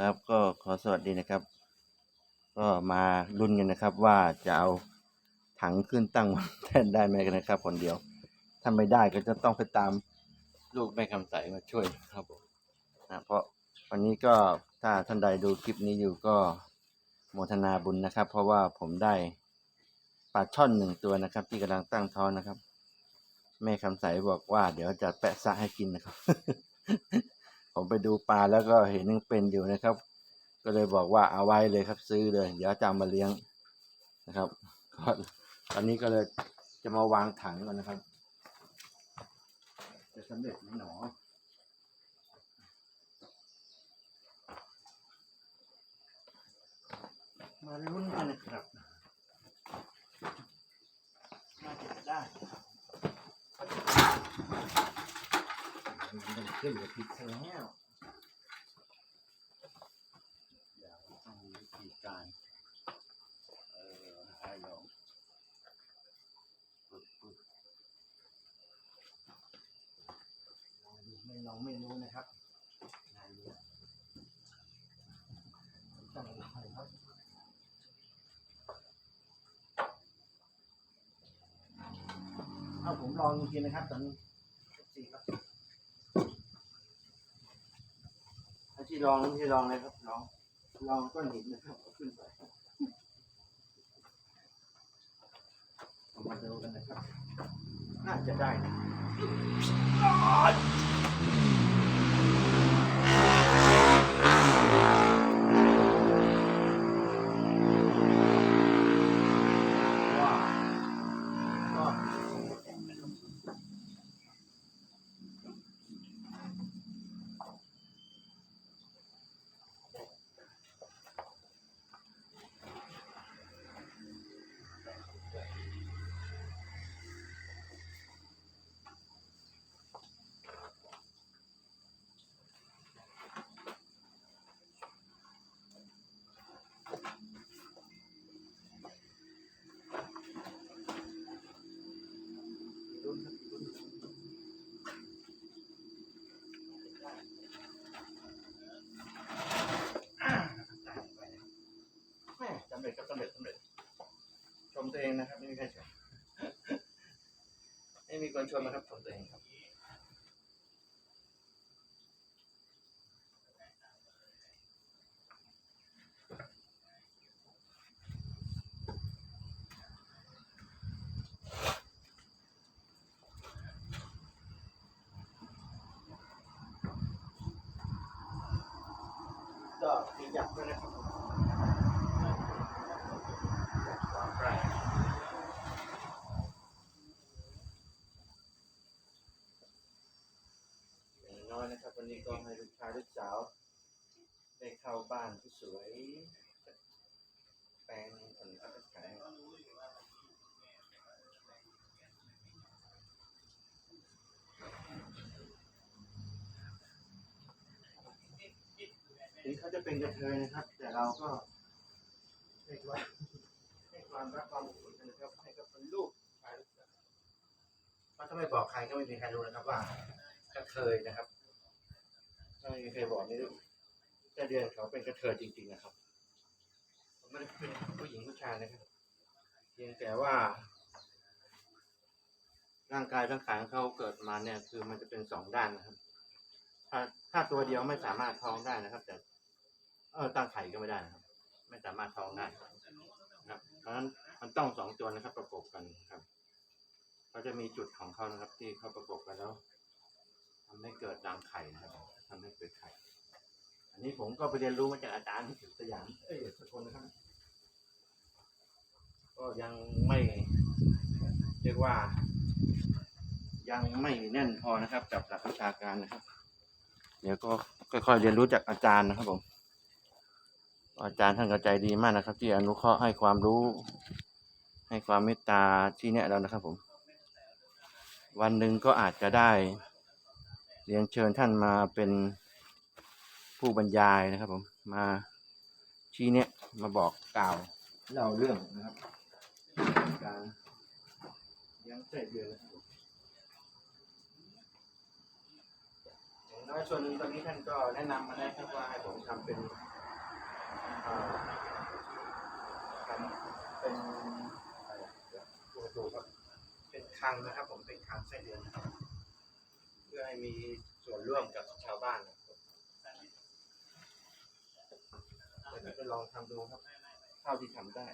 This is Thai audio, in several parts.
ครับก็ขอสวัสดีนะครับ ก็มาลุ้นกันนะครับว่าจะเอาถังขึ้นตั้งแท่นได้ไหมกันนะครับ คนเดียวถ้าไม่ได้ก็จะต้องไปตามลูกแม่คำใสมาช่วยครับผมนะเพราะวันนี้ก็ถ้าท่านใดดูคลิปนี้อยู่ก็โมทนาบุญนะครับ เพราะว่าผมได้ปลาช่อนหนึ่งตัวนะครับ ที่กำลังตั้งท้องนะครับ แม่คำใสบอกว่า เดี๋ยวจะแปะซะให้กินนะครับ ผมไปดูปลาแล้วก็เห็นยังเป็นอยู่นะครับ ก็เลยบอกว่าเอาไว้เลยครับซื้อเลย เดี๋ยวจะมาเลี้ยงนะครับก็ตอนนี้ก็เลยจะมาวางถังก่อนนะครับ จะสำเร็จไหมหนอมาลุ้นกันนะครับน่าจะได้มัน ขึ้นกับพริกซะแล้วเดี๋ยวต้องมีวิธีการเอ่อให้ลองปึ๊บปึ๊บลองดูไม่ลองไม่รู้นะครับงานนี้ต้องลองครับเอาผมลองจริงๆนะครับตอนนี้สี่ครับอา ที่ลองที่ลองเลยครับลองลองก้อนหินนะครับเอาขึ้นไปเอามาดูกันนะครับ น่าจะได้นะว้าวว้าวลุ้นครับลุ้นอ่าได้ไปแล้วแม่สำเร็จครับสำเร็จสำเร็จ ชม ตัวเองนะครับ ไม่มีใครชมไม่มีคนชมนะครับชมตัวเองครับก็ขยับด้วยนะครับความแรงอย่างน้อยนะครับ วันนี้ก็ให้ลูกชายลูกสาวได้เข้าบ้านที่สวย แปลงผลค้าขายถึงเขาจะเป็นกระเทยนะครับ แต่เราก็ให้ความให้ความรักความอบอุ่นนะครับ ให้กับเป็นลูกชายลูกสาวเพราะถ้าไม่บอกใครก็ไม่มีใครรู้นะครับว่ากระเทยนะครับ ไม่มีใครบอกนี่แต่เดือนเขาเป็นกระเทยจริง ๆ นะครับไม่ได้เป็นผู้หญิงผู้ชายนะครับ เพียงแต่ว่า ร่างกายทั้งขายของเขาเกิดมาเนี่ย คือมันจะเป็นสองด้านนะครับ ถ้าถ้าตัวเดียวไม่สามารถท้องได้นะครับ แต่ เออตั้งไข่ก็ไม่ได้นะครับ ไม่สามารถท้องได้นะครับเพราะฉะนั้นมันต้องสองตัวนะครับ ประกบกันครับเขาจะมีจุดของเขานะครับ ที่เขาประกบกันแล้วทำให้เกิดรังไข่นะครับ ทำให้เกิดไข่ อันนี้ผมก็ไปเรียนรู้มาจากอาจารย์ที่สยาม เอ้ยสกลนะครับ ก็ยังไม่เรียกว่า ยังไม่แน่นพอนะครับกับหลักวิชาการนะครับ เดี๋ยวก็ค่อยๆเรียนรู้จากอาจารย์นะครับผมอาจารย์ท่านก็ใจดีมากนะครับ ที่อนุเคราะห์ให้ความรู้ ให้ความเมตตาที่แนะเรานะครับผม วันหนึ่งก็อาจจะได้ เรียนเชิญท่านมาเป็นผู้บรรยายนะครับผมมาชี้แนะมาบอกกล่าวเล่าเรื่องนะครับการเลี้ยังไส้เดือนนะครับผมอย่างน้อยแล้วส่วนตอนนี้ท่านก็แนะนำมาแล้ครับว่าให้ผมทำเป็นทำเป็นอะไรเดี๋ยวครับเป็นคังนะครับผมเป็นคังไส้เดือนนะครับ อให้มีส่วนร่วมกับชาวบ้านนะครับเดี๋ยวจะลองทำดูครับเท่าที่ทำได้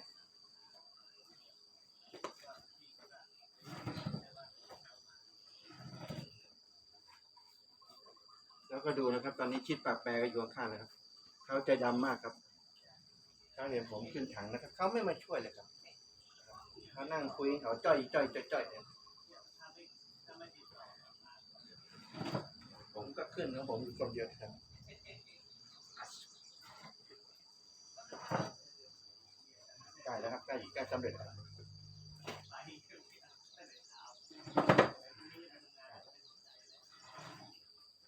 แล้วก็ดูนะครับ ตอนนี้ชิดปากแปรก็อยู่ข้างนะครับ เขาใจดำมากครับเขาเห็นผมขึ้นถังนะครับ เขาไม่มาช่วยเลยครับ เขานั่งคุยเขาจ้อยจ้อยจ้อยจ้อยเนี่ยผม ก็ขึ้นของผมอยู่คนเดียวครับใกล้แล้วครับใกล้ใกล้สำเร็จแล้ว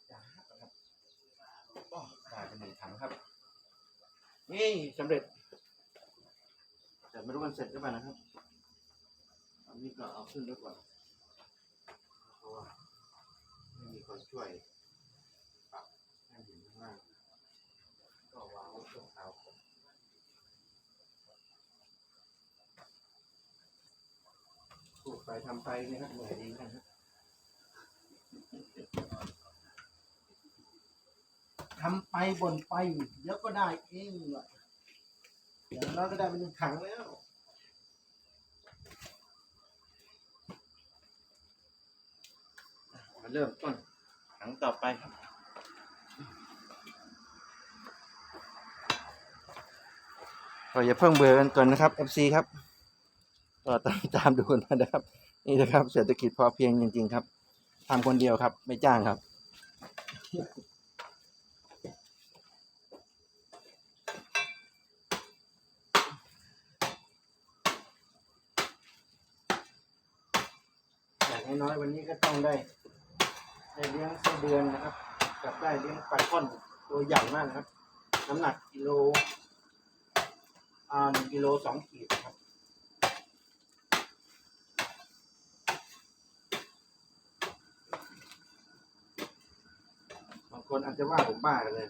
จ้าครับโอ้ได้เป็นหนึ่งถังครับ นี่สำเร็จ แต่ไม่รู้มันเสร็จหรือเปล่านะครับ อันนี้ก็เอาขึ้นไว้ก่อนเพราะว่าไม่มีคนช่วยปรับให้อยู่ข้างล่างก็วางไว้ชั่วคราวก่อนพูด ไปทำไปนะครับเหนื่อยดีนะครับทำไปบ่นไปเดี๋ยวก็ได้เองแหละอย่างน้อยก็ได้เป็นถังแล้วมาเริ่มต้นถังต่อไปครับก็อย่าเพิ่งเบื่อกันก่อนนะครับ FC ครับ ก็ตามตามดูกันนะครับ นี่นะครับเศรษฐกิจพอเพียงจริง ๆ ครับทำคนเดียวครับ ไม่จ้างครับ อย่างน้อยๆวันนี้ก็ต้องได้ได้เลี้ยงไส้เดือนนะครับกับได้เลี้ยงปลาช่อนตัวใหญ่มากนะครับ น้ำหนักกิโลอ่าหนึ่งกิโลสองขีดครับ บาง คนอาจจะว่าผมบ้ากันเลย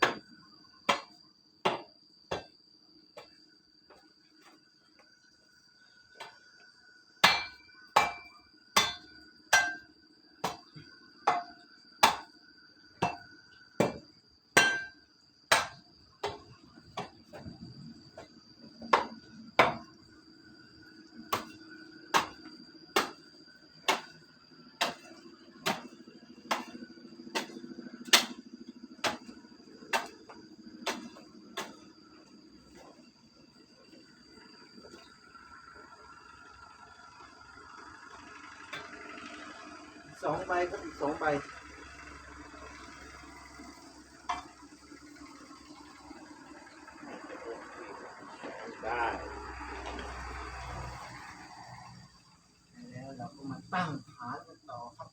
สองใบครับอีกสองใบได้แล้วเราก็มาตั้งฐานกันต่อครับ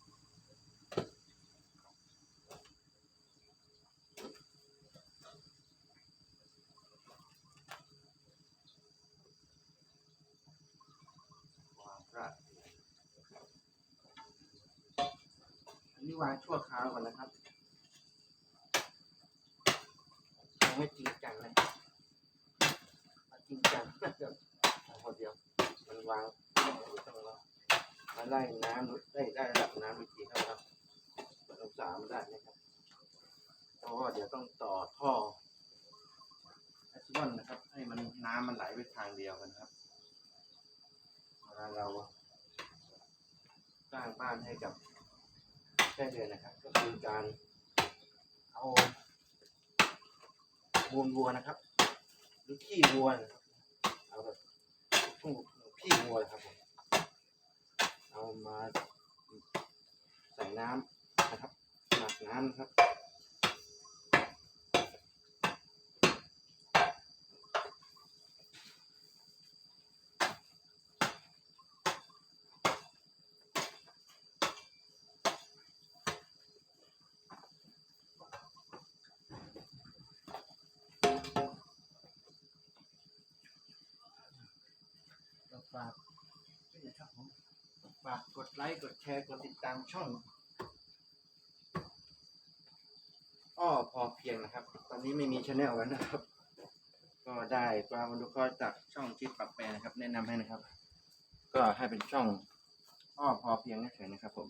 วางรากอันนี้ วางชั่วคราวก่อนนะครับยังไม่จริงจังเลยจริงจังนะครับเอาพอเดียวมันวางต้องรอมาไล่น้ำได้ได้ระดับน้ำวิธีเท่ครับองศามันได้นะครับเพราะว่าเดี๋ยวต้องต่อท่อแอซิบอนนะครับ ให้มันน้ำมันไหลไปทางเดียวกันครับเวลาเราสร้างบ้านให้กับ แค่เดือนนะครับ ก็คือการเอามูลวัวนะครับ หรือขี้วัวนะครับเอาแบบทุ่งขี้วัวนะครับผมเอามาใส่น้ำนะครับหมักน้ำนะครับ ฝากด้วยนะครับผมฝากกดไลค์กดแชร์กดติดตามช่องอ้อพอเพียงนะครับ ตอนนี้ไม่มีชแนลแล้วนะครับ ก็ได้ความอนุเคราะห์จากช่องชิดปรับแปลนะครับ แนะนำให้นะครับ ก็ให้เป็นช่องอ้อพอเพียงเฉยนะครับผม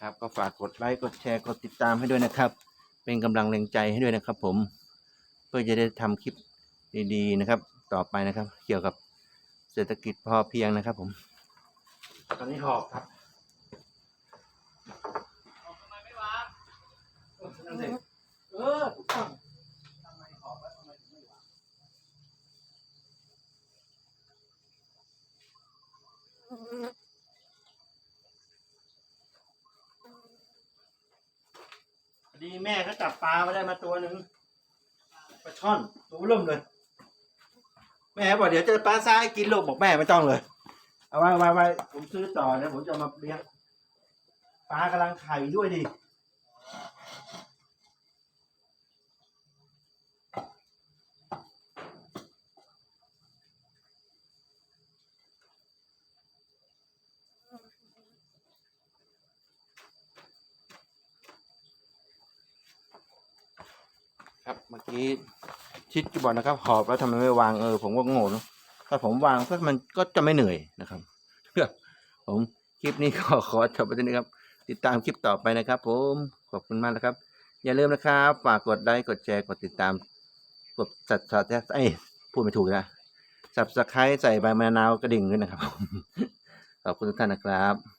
ครับก็ฝากกดไลค์กดแชร์กดติดตามให้ด้วยนะครับ เป็นกำลังแรงใจให้ด้วยนะครับ ผมเพื่อจะได้ทำคลิปดีๆนะครับ ต่อไปนะครับ เกี่ยวกับ เศรษฐกิจพอเพียงนะครับ ผม ตอนนี้หอบครับหอบทำไมไม่วางนั่นสิเออถูกต้องทำไมขอบแล้วทำไมถึงไม่วางพอดีแม่เขาจับปลามาได้มาตัวหนึ่งปลาช่อนตัวเริ่มเลย แม่บอกเดี๋ยวจะปลาซ้ายกินลูกบอกแม่ไม่ต้องเลย เอาไว้ไว้ไว้ผมซื้อต่อนะผมจะมาเลี้ยงปลากำลังไข่ด้วยดิครับเมื่อกี้ ชิดก็บอกนะครับ หอบแล้วทำไมไม่วางเออผมก็โง่นะถ้าผมวางก็มันก็จะไม่เหนื่อยนะครับผมคลิปนี้ก็ขอจบไปที่นี้ครับ ติดตามคลิปต่อไปนะครับ ผมขอบคุณมากนะครับ อย่าลืมนะครับฝากกดไลค์กดแชร์กดติดตามกดสับสับเอ้พูดไม่ถูกนะสับสไครต์ใส่ใบมะนาวกระดิ่งด้วยนะครับผมขอบคุณทุกท่านนะครับ